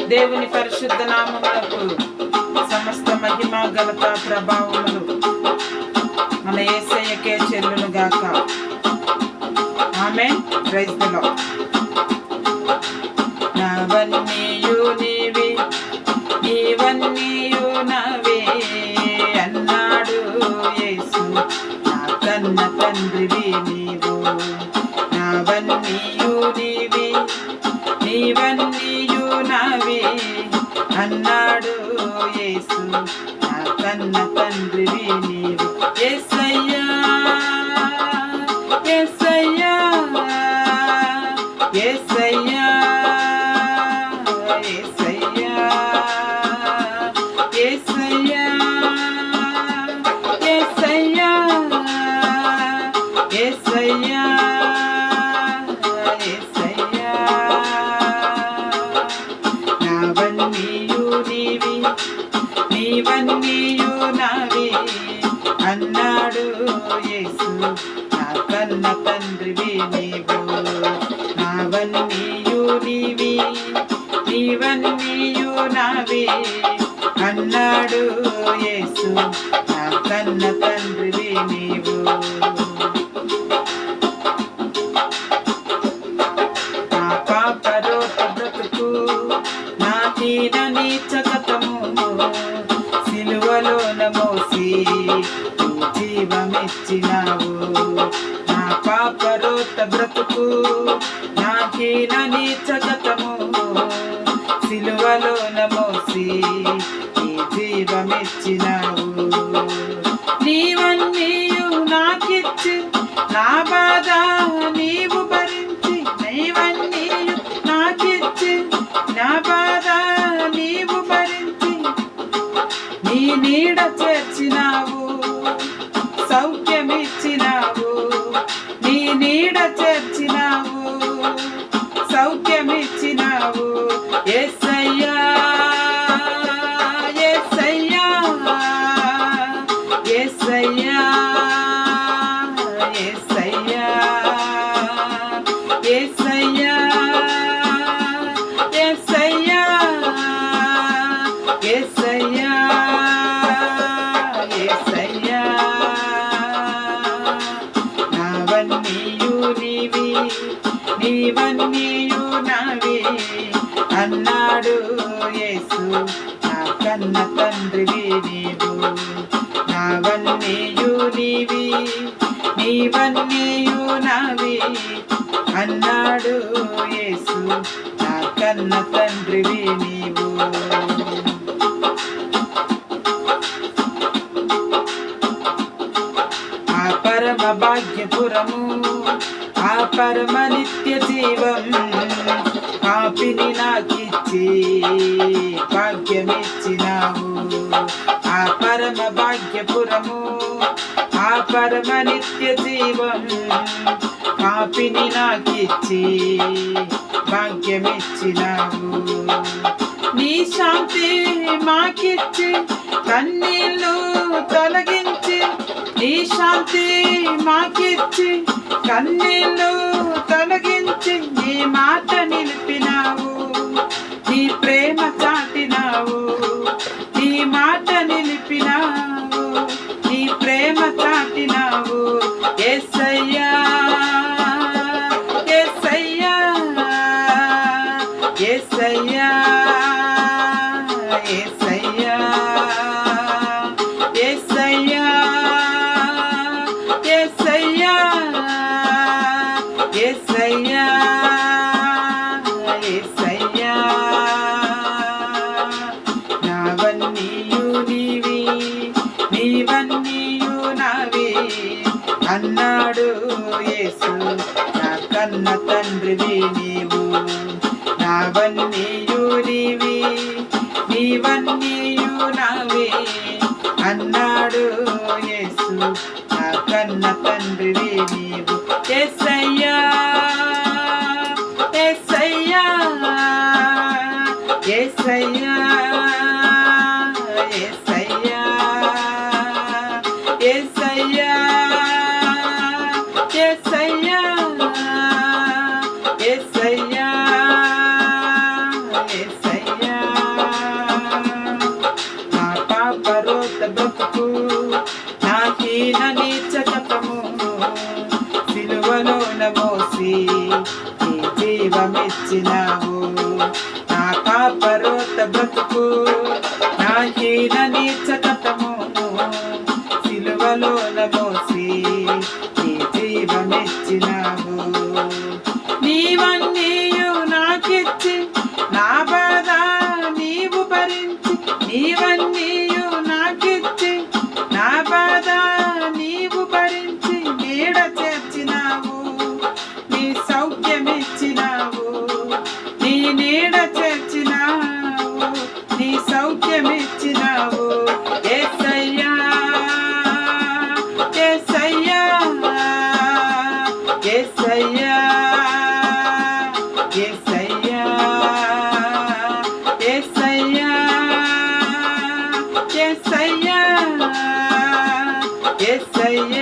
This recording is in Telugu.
దేవుని పరిశుద్ధ నామములకు సమస్త మహిమ ఘనత ప్రభావములు మన ఏసయ్యకే చెల్లును గాక. ఆమె రైతులో నావన్నీయు నీవి నీవన్నీయు నవే అన్నాడు యేసు. నా కన్న తండ్రివి నీవు. నావన్నీయు నీవన్నీయు నావి అన్నాడు యేసు నా కన్న తండ్రివి నీవు. నావన్నీయు నీవి నీవన్నీయు నావి అన్నాడు యేసు నా కన్న తండ్రివి నీవు. కొత్త బ్రతుకు. నాకేన నీ నీచకతము సిలువలోన మోసి నీ జీవమిచ్చినావు. నీవన్నీయు నాకిచ్చి నా బాధ నీవు భరించి నీవన్నీయు నాకిచ్చి నా బాధ నీవు భరించి నీ నీడ చేర్చినావు. సౌఖ్యమిచ్చినావు. నీ నీడ చేర్చినావు సౌఖ్యమిచ్చినావు ఎస్ఐ నీవన్నీయు నావి. అన్నాడు యేసు నా కన్న తండ్రివి నీవు. నావన్నీయు నీవి. నీవన్నీయు నావి. అన్నాడు యేసు నా కన్న తండ్రివి నీవు. ఆ పరమ భాగ్యపురము ఆ పరమ నిత్య జీవం కాపిని నాకిచ్చి భాగ్యమిచ్చినావు. ఆ పరమ భాగ్యపురము ఆ పరమ నిత్య జీవం కాపిని నాకిచ్చి భాగ్యమిచ్చినావు. నీ శాంతి మాకిచ్చి కన్నీళ్ళు తొలగించి నీ శాంతి మాకిచ్చి కన్నీళ్ళు తొలగించి నీ మాట నిలిపినావు. ఉన్నాడు యేసు. నా కన్న తండ్రివి నీవు. నావన్నీయు నీవి నీవన్నీయు నావి అన్నాడు యేసు. నా కన్న తండ్రివి నీవు. ఎస్సయ్యా ఎస్సయ్యా ఎస్సయ్యా ఎస్ ఏసయ్యా నా పాప బ్రతుకు నా హీన నీచ కథము సిలువలోన మోసి నీ జీవమిచ్చినావు. నా పాప బ్రతుకు నా హీన నీచ సిలువలోన మోసి నీ జీవమిచ్చినావు. say